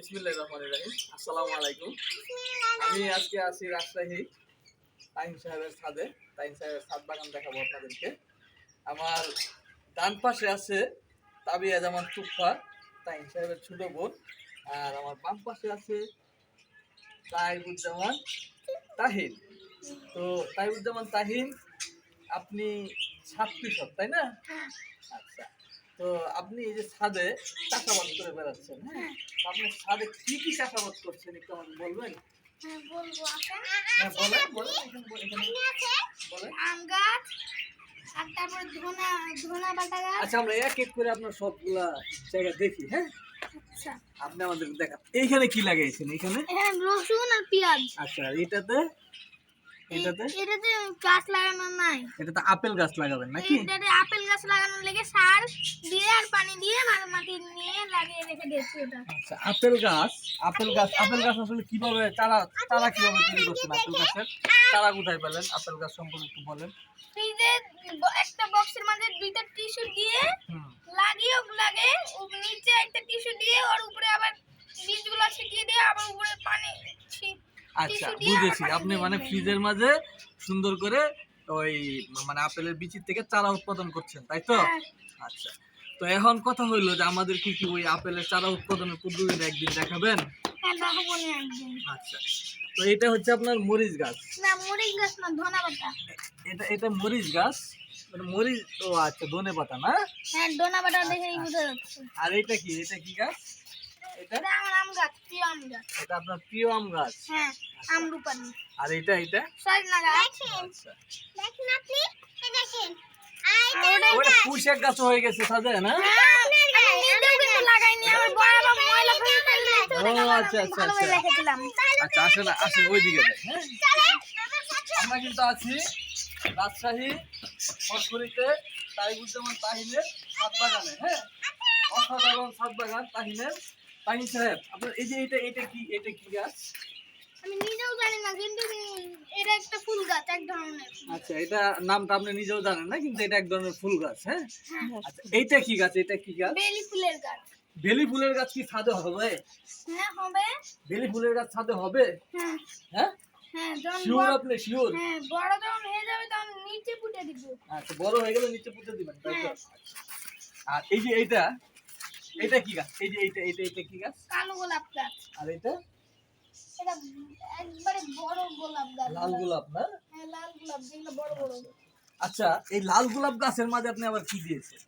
রহিম। আসসালামু আলাইকুম। আমি আজকে আছি রাজশাহী তাইম সাহেবের ছাদে। তাইম সাহেবের ছাদ বাগান দেখাবো আপনাদেরকে। আমার ডান পাশে আছে তাবিয়া জামান তুফা তাইম সাহেবের ছোট বোন। আর আমার বাম পাশে আছে তাহিবুজ্জামান তাহিন। তো তাহিবুজ্জামান তাহিন আপনি ছাদ কৃষক তাই না? আচ্ছা। তো আপনি এই যে ছাদে চাষাবাদ করে বেড়াচ্ছেন হ্যাঁ? আপনি ছাদে কি কি চাষাবাদ করছেন একটু আমাকে বলবেন? হ্যাঁ, আচ্ছা আমরা এক এক করে আপনার সবগুলা জায়গা দেখি হ্যাঁ? আচ্ছা। আপনি আমাদের দেখান এইখানে কি এইখানে? এখানে রসুন আর পেঁয়াজ। আচ্ছা এটাতে এটাতে? এটাতে গাছ লাগানো নাই। এটাতে আপেল গাছ লাগাবেন নাকি? এটাতে আপেল গাছ লাগানোর লেগে সার দিয়ে আর পানি দিয়ে মাটি নিয়ে লাগিয়ে রেখে দিয়েছি এটা আচ্ছা আপেল গাছ আপেল গাছ আপেল গাছ আসলে কীভাবে চারা চারা কীভাবে তৈরি করছেন আপেল গাছের? চারা কোথায় পেলেন? আপেল গাছ সম্পর্কে একটু বলেন। ফ্রিজে একটা বক্সের মধ্যে দুইটা টিস্যু দিয়ে লাগিয়ে লাগে নিচে একটা টিস্যু দিয়ে ওর উপরে আবার বীজগুলো ছিটিয়ে দিয়ে আবার উপরে পানি ছি- আচ্ছা বুঝেছি। আপনি মানে ফ্রিজের মাঝে সুন্দর করে ওই মানে আপেলের বিচির থেকে চারা উৎপাদন করছেন তাই তো? হ্যাঁ। আচ্ছা তো এখন কথা হইল যে আমাদের কি কি ওই আপেলের চারা উৎপাদনের পদ্ধতিটা একদিন দেখাবেন? হ্যাঁ আচ্ছা তো এটা হচ্ছে আপনার মরিচ গাছ। না মরিচ গাছ না এটা এটা মরিচ গাছ? মানে মরিচ ও আচ্ছা ধনে পাতা না? হ্যাঁ ধনা পাতা দেখেই বোঝা যাচ্ছে। আর এটা কি? এটা কি গাছ? এটা? এটা আমার আম গাছ প্রিয় আম গাছ। এটা আপনার প্রিয় আম গাছ? হ্যাঁ আম রূপানি আর এটা এটা? সজনা গাছ আচ্ছা। দেখেন আপনি এই দেখেন। ওটা পুঁইশাক গাছ। হয়ে গেছে সাজে না লাগাইনি আমার বড় বাবা ময়লা ফেলে ফেলে ও আচ্ছা আচ্ছা আচ্ছা। আচ্ছা আসেন আসেন ওইদিকে হ্যাঁ? আমরা কিন্তু আছি রাজশাহী ফসফরিতে তাইবুজ্জামান তাহিনের সাত বাগানে হ্যাঁ? অসাধারণ সাত বাগান তাহিনের। তাহিন সাহেব আপনার এই যে এটা এটা কি এটা কি গাছ? আমি নিজেও জানি না কিন্তু এটা একটা ফুল গাছ এক ধরনের আচ্ছা এটা নামটা আপনি নিজেও জানেন না কিন্তু এটা এক ধরনের ফুল গাছ হ্যাঁ? আচ্ছা এইটা কি গাছ এটা কি গাছ? বেলি ফুলের গাছ। বেলি ফুলের গাছ কি ছাদে হবে? হ্যাঁ হবে। বেলি ফুলের গাছ ছাদে হবে? হ্যাঁ। হ্যাঁ? হ্যাঁ শিওর বড়- আপনি শিওর হ্যাঁ বড় যখন হয়ে যাবে তখন নিচে পুঁতে দিব। আচ্ছা বড় হয়ে গেলে নিচে পুঁতে দিবেন তাই তো? হ্যাঁ। আর এই যে এইটা এটা কি গাছ? এই যে এইটা এইটা এটা কি গাছ? কালো গোলাপ গাছ। আর এটা? এটা একবারে বড় গোলাপ গাছ। লাল গোলাপ না? হ্যাঁ লাল গোলাপ যেগুলো বড় বড়। আচ্ছা এই লাল গোলাপ গাছের মাঝে আপনি আবার কি দিয়েছেন?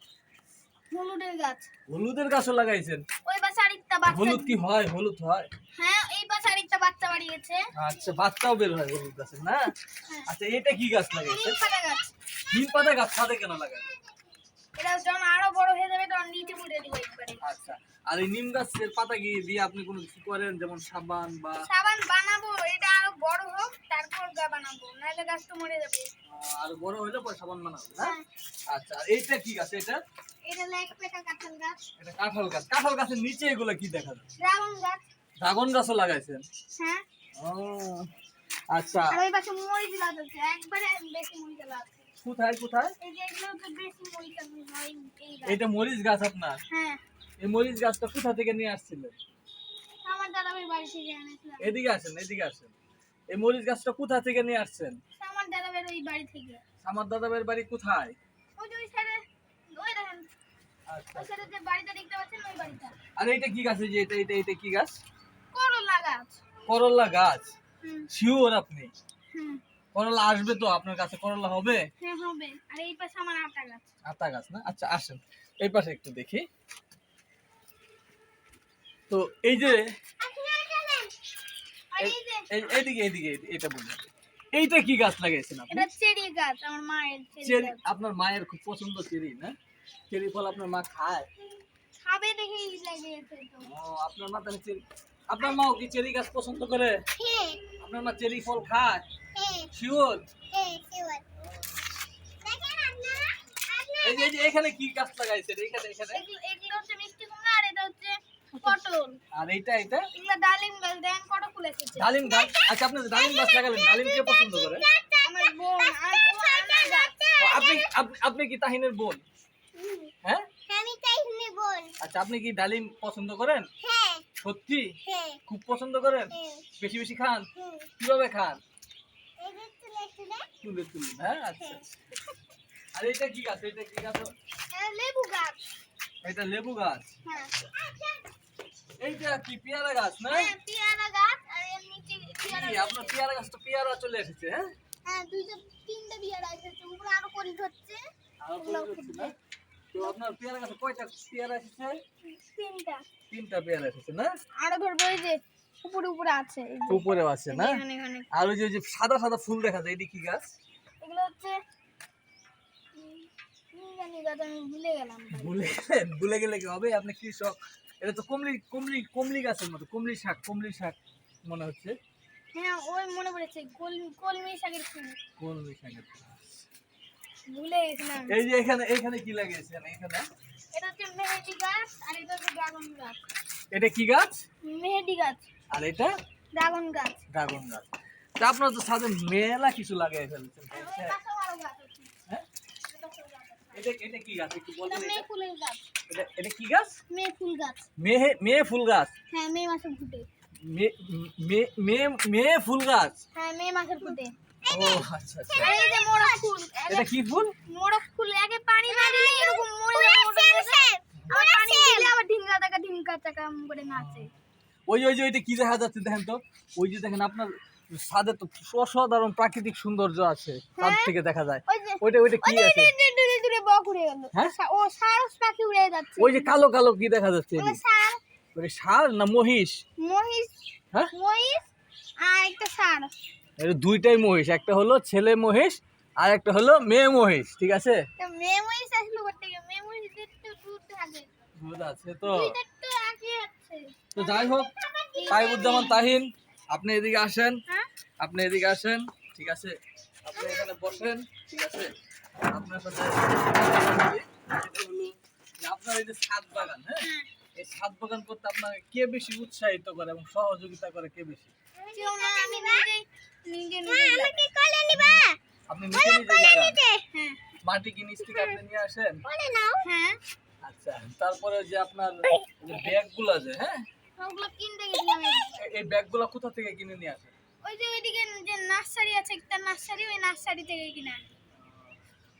হলুদের গাছ। হলুদের গাছও লাগাইছেন? ওই পাশে আরেকটা বাচ্চা হলুদ কি হয়? হলুদ হয়? হ্যাঁ এই পাশে আরেকটা বাচ্চা বাড়িয়েছে। আচ্ছা বাচ্চাও বের হয় হলুদ গাছের না? হ্যাঁ। আচ্ছা এটা কি গাছ লাগাইছেন? নিম পাতা গাছ। নিম পাতা গাছ ছাদে কেন লাগাই এটা যখন আরও বড় হয়ে যাবে তখন নিচে পুঁতে দিব একবারে। আচ্ছা আর এই নিম গাছের পাতা কি দিয়ে আপনি কোনো কিছু করেন? যেমন সাবান বা সাবান বানাবো এটা আরও বড় হোক তারপর গা বানাবো নাহলে গাছ তো মরে যাবে। আর বড় হইলে পরে সাবান বানাবো হ্যাঁ। আচ্ছা এইটা কি গাছ? এটা এটা পেটা কাঁঠাল গাছ। এটা কাঁঠাল গাছ। কাঁঠাল গাছের নিচে এগুলো কি দেখা যায়? ড্রাগন গাছ। ড্রাগন গাছও লাগাইছেন? হ্যাঁ। ও আচ্ছা। আর ওই পাশে মরিচ গাছ আছে একবারে বেশি মরিচ গাছ আছে। কোথায় কোথায়? এটা মরিচ গাছ আপনার? এই মরিচ গাছটা কোথা থেকে নিয়ে আসছিলেন এদিকে আসেন এদিকে আসেন। এই মরিচ গাছটা কোথা থেকে নিয়ে আসছেন? আমার দাদা ভাই বাড়ি দাদাবের বাড়ি কোথায়? আচ্ছা। আর এটা কি গাছ যে এটা এটা এটা কি গাছ? করলা গাছ। করলা গাছ। শিওর আপনি? করলা আসবে তো আপনার কাছে করলা হবে? হ্যাঁ হবে। আর এই পাশে আমার আটা গাছ। আতা গাছ না? আচ্ছা আসেন। এই পাশে একটু দেখি। তো এই যে এইদিকে এইদিকে এটা বলুন। এইটা কি গাছ লাগাইছেন আপনি? এটা চেরি গাছ আমার মায়ের চেরি আপনার মায়ের খুব পছন্দ চেরি না? চেরি ফল আপনার মা খায়? খাবে দেখেই লাগিয়েছে তো। ও আপনার মা তাহলে চেরি আপনার মাও কি চেরি গাছ পছন্দ করে? হ্যাঁ। আপনার মা চেরি ফল খায়? শিওর এই যে এখানে কি গাছ এখানে এখানে। এগুলো এগুলো হচ্ছে মিষ্টি কুমড়া আর এটা হচ্ছে পটল আর এইটা? এটা এগুলো ডালিম গাছ? দেখেন কত ফুল ডালিম গাছ আচ্ছা আপনি ডালিম গাছ লাগালেন ডালিম কে পছন্দ করে? আমার বোন আর ও আমার গাছ ও, আপনি আপনি- আপনি কি তাহিনের বোন? হ্যাঁ? আমি আচ্ছা আপনি কি ডালিম পছন্দ করেন? হ্যাঁ। সত্যি? হ্যাঁ। খুব পছন্দ করেন? হ্যাঁ। বেশি বেশি খান? কীভাবে খান? তুলে তুলে হ্যাঁ আচ্ছা আর এটা কি গাছ? এটা কি গাছ? লেবু গাছ। এটা লেবু গাছ? হ্যাঁ। এইটা কি পেয়ারা গাছ না? হ্যাঁ পেয়ারা গাছ আর এর নিচে পেয়ারা আপনার পেয়ারা গাছ তো পেয়ারা চলে এসেছে হ্যাঁ? হ্যাঁ দুইটা তিনটা পেয়ারা এসেছে উপরে আরও করি ধরছে। আর না তো আপনার পেয়ারা গাছে কয়টা পেয়ারা এসেছে? তিনটা। তিনটা পেয়ারা এসেছে না? আরও ধরবো এই যে উপরে উপরে আছে উপরেও আছে না? এখানে এখানে। আর ওই যে সাদা সাদা ফুল দেখা যায় এটি কি গাছ? এগুলো হচ্ছে ভুলে গেলেন ভুলে গেলে কি হবে? আপনি কৃষক এটা তো কমলি কমলি কমলি গাছের মতো কমলি শাক কমলি শাক মনে হচ্ছে। হ্যাঁ ওই মনে পড়েছে কলমি কলমি শাকের ফুল। কমলি শাকের ভুলে গেছিলাম। এই যে এখানে এখানে কি লাগিয়েছেন? এখানে এটা হচ্ছে মেহেদি গাছ আর এটা হচ্ছে ড্রাগন গাছ। এটা কি গাছ? মেহেদি গাছ। আর এটা? ড্রাগন গাছ। ড্রাগন গাছ। তা আপনার তো সাথে মেলা কিছু লাগিয়ে ফেলছেন। হ্যাঁ। এটা এটা কি গাছ? একটু এটা বলবেন এটা? এটা এটা কি গাছ? মেয়ে ফুল গাছ। মেয়ে মেয়ে ফুল গাছ? হ্যাঁ মে মাসে ফুটে। মে- মে- মেয়ে মেয়ে ফুল গাছ? হ্যাঁ ফুটে। ও আচ্ছা আচ্ছা। এই যে মোরগ ফুল। এটা কি ফুল? মোরগ ফুল আগে পানি না দিলে এরকম মরে যাবে আবার পানি দিলে আবার ঢিঙ্গা টাকা ঢিঙ্গা টাকা করে নাচে। ওই ওই যে ওইটা কি দেখা যাচ্ছে দেখেন তো? ওই যে দেখেন আপনার ছাদে তো অসাধারণ প্রাকৃতিক সৌন্দর্য আছে ছাদ হ্যাঁ। থেকে দেখা যায়। ওইটা ওইটা কি আছে? হ্যাঁ? ওই যে কালো কালো কি দেখা যাচ্ছে? ওই সার। না মহিষ? মহিষ হ্যাঁ? মহিষ আর একটা সার। এটা দুইটাই মহিষ একটা হলো ছেলে মহিষ আর একটা হলো মেয়ে মহিষ ঠিক আছে? মেয়ে মহিষ আসলো করতে মেয়ে মহিষদের তো দুধ থাকে দুধ আছে তো দুইটা তো একই আছে তো যাই হোক তাইবুজ্জামান তাহিন আপনি এদিকে আসেন। হ্যাঁ? আপনি এদিকে আসেন ঠিক আছে? আপনি এখানে বসেন ঠিক আছে? আপনার সাথে হলো যে আপনার এই যে ছাদ বাগান হ্যাঁ? হ্যাঁ। এই ছাদ বাগান করতে আপনাকে কে বেশি উৎসাহিত করে এবং সহযোগিতা করে কে বেশি? কেউ না আমি নিজেই নিজে নিজে আমাকে কোলে নিবা। আপনি নিজে নিজে লাগান হ্যাঁ। মাটি কি নিচ থেকে আপনি নিয়ে আসেন? হ্যাঁ। আচ্ছা তারপরে যে আপনার যে ব্যাগগুলো আছে হ্যাঁ? ওগুলো কিনতে গেছিলাম এই- ব্যাগগুলো কোথা থেকে কিনে নিয়ে আসে? ওই যে ওইদিকে যে নার্সারি আছে একটা নার্সারি ওই নার্সারি থেকে কিনা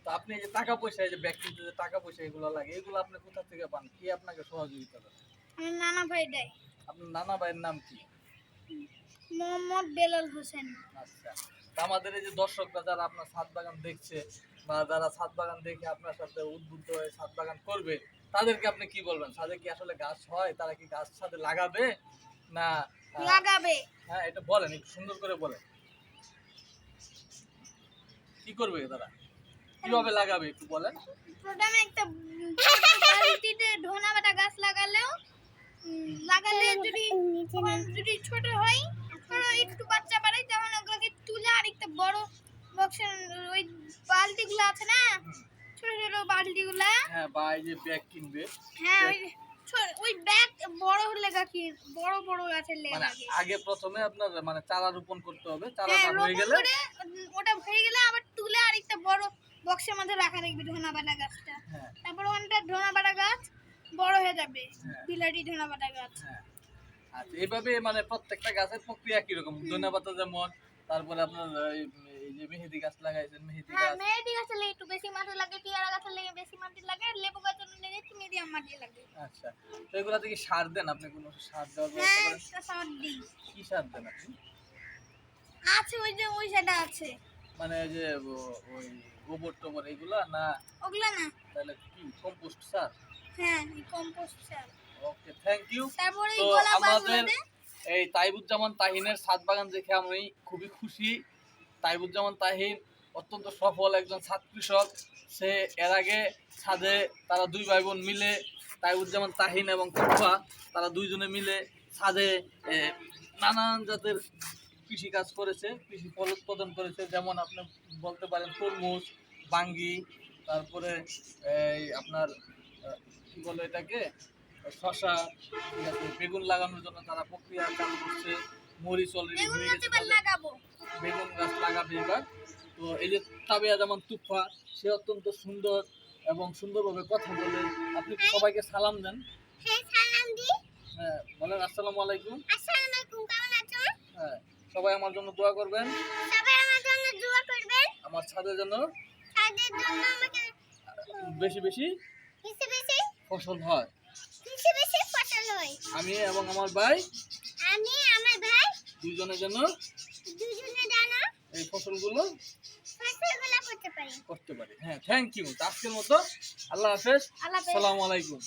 তো আপনি যে টাকা পয়সা এই যে ব্যাগ কিনতে যে টাকা পয়সা এগুলো লাগে এগুলো আপনি কোথা থেকে পান? কি আপনাকে সহযোগিতা করে? আমার নানা ভাই দেয়। আপনার নানা ভাইয়ের নাম কি? মোহাম্মদ বেলাল হোসেন। আচ্ছা। আমাদের এই যে দর্শকরা যারা আপনার ছাদ বাগান দেখছে বা যারা ছাদ বাগান দেখে আপনার সাথে উদ্বুদ্ধ হয়ে ছাদ বাগান করবে তাদেরকে আপনি কি বলবেন? ছাদে কি আসলে গাছ হয়? তারা কি গাছ ছাদে লাগাবে? না লাগাবে। হ্যাঁ এটা বলেন একটু সুন্দর করে বলেন। কি করবে তারা? কীভাবে লাগাবে একটু বলেন? প্রথমে একটা বালতিতে ধনা বাটা গাছ লাগালেও লাগালে যদি যদি ছোট হয় ছোট একটু বাচ্চা বাড়ায় তখন ওগুলোকে তুলে আরেকটা বড় বক্সের ওই বালতিগুলো আছে না ছোট ছোট বালতিগুলা? হ্যাঁ ব্যাগ কিনবে। হ্যাঁ ওই ব্যাগ বড় কি বড় বড় গাছের লেগে মানে আগে প্রথমে আপনার মানে চারা রোপণ করতে হবে চারা হ্যাঁ হয়ে গেলে ওটা হয়ে গেলে আবার তুলে আরেকটা বড় বক্সের মধ্যে রাখা দেখবি ধনা বাটা গাছটা। হ্যাঁ। তারপর ওখানটা গাছ বড় হয়ে যাবে হ্যাঁ। বিলাটি গাছ। আচ্ছা এইভাবে মানে প্রত্যেকটা গাছের প্রক্রিয়া কীরকম? ধনে পাতা যেমন তারপরে আপনার এই যে মেহেদি গাছ লাগাইছেন মেহেদি হ্যাঁ গাছ। মেহেদি গাছের লেগে একটু বেশি মাটি লাগে পেয়ারা গাছের লেগে বেশি মাটি লাগে লেবু গাছের লেগে একটু মিডিয়াম মাটি লাগে। আচ্ছা তো এগুলাতে কি সার দেন আপনি কোনো সার দেওয়ার ব্যবস্থা হ্যাঁ করেন? একটা সার দিই। কি সার দেন আপনি? আছে ওই যে ওই আছে। মানে এই যে ওই গোবর টোবর এগুলা না? ওগুলা না। তাহলে কি কম্পোস্ট সার? হ্যাঁ কম্পোস্ট সার। ওকে থ্যাংক ইউ তারপরে এই গোলাপ আমাদের এই তাইবুজ্জামান তাহিনের ছাদ বাগান দেখে আমি খুবই খুশি। তাইবুজ্জামান তাহিন অত্যন্ত সফল একজন ছাদ কৃষক। সে এর আগে ছাদে তারা দুই ভাই বোন মিলে তাইবুজ্জামান তাহিন এবং তুফা তারা দুইজনে মিলে ছাদে নানান জাতের কৃষি কাজ করেছে, কৃষি ফল উৎপাদন করেছে। যেমন আপনি বলতে পারেন তরমুজ, বাঙ্গি, তারপরে এই আপনার কি বলে এটাকে? শশা বেগুন লাগানোর জন্য তারা প্রক্রিয়া চালু করছে। মরিচ অলরেডি হয়ে গাছ বেগুন গাছ লাগাবে এবার। তো এই যে তাবিয়া যেমন তুফা সে অত্যন্ত সুন্দর এবং সুন্দরভাবে কথা বলে। আপনি সবাইকে সালাম দেন। হ্যাঁ হ্যাঁ বলেন আসসালামু আলাইকুম। হ্যাঁ সবাই আমার জন্য দোয়া করবেন। আমার ছাদের জন্য হয়। বেশি বেশি ফসল হয়। আমি এবং আমার ভাই আমি আমার দুজনে যেন এই ফসলগুলো ফসলগুলো করতে পারি। করতে পারি। হ্যাঁ থ্যাংক ইউ আজকের মতো আল্লাহ হাফেজ। আল্লাহ হাফেজ। সালামু আলাইকুম।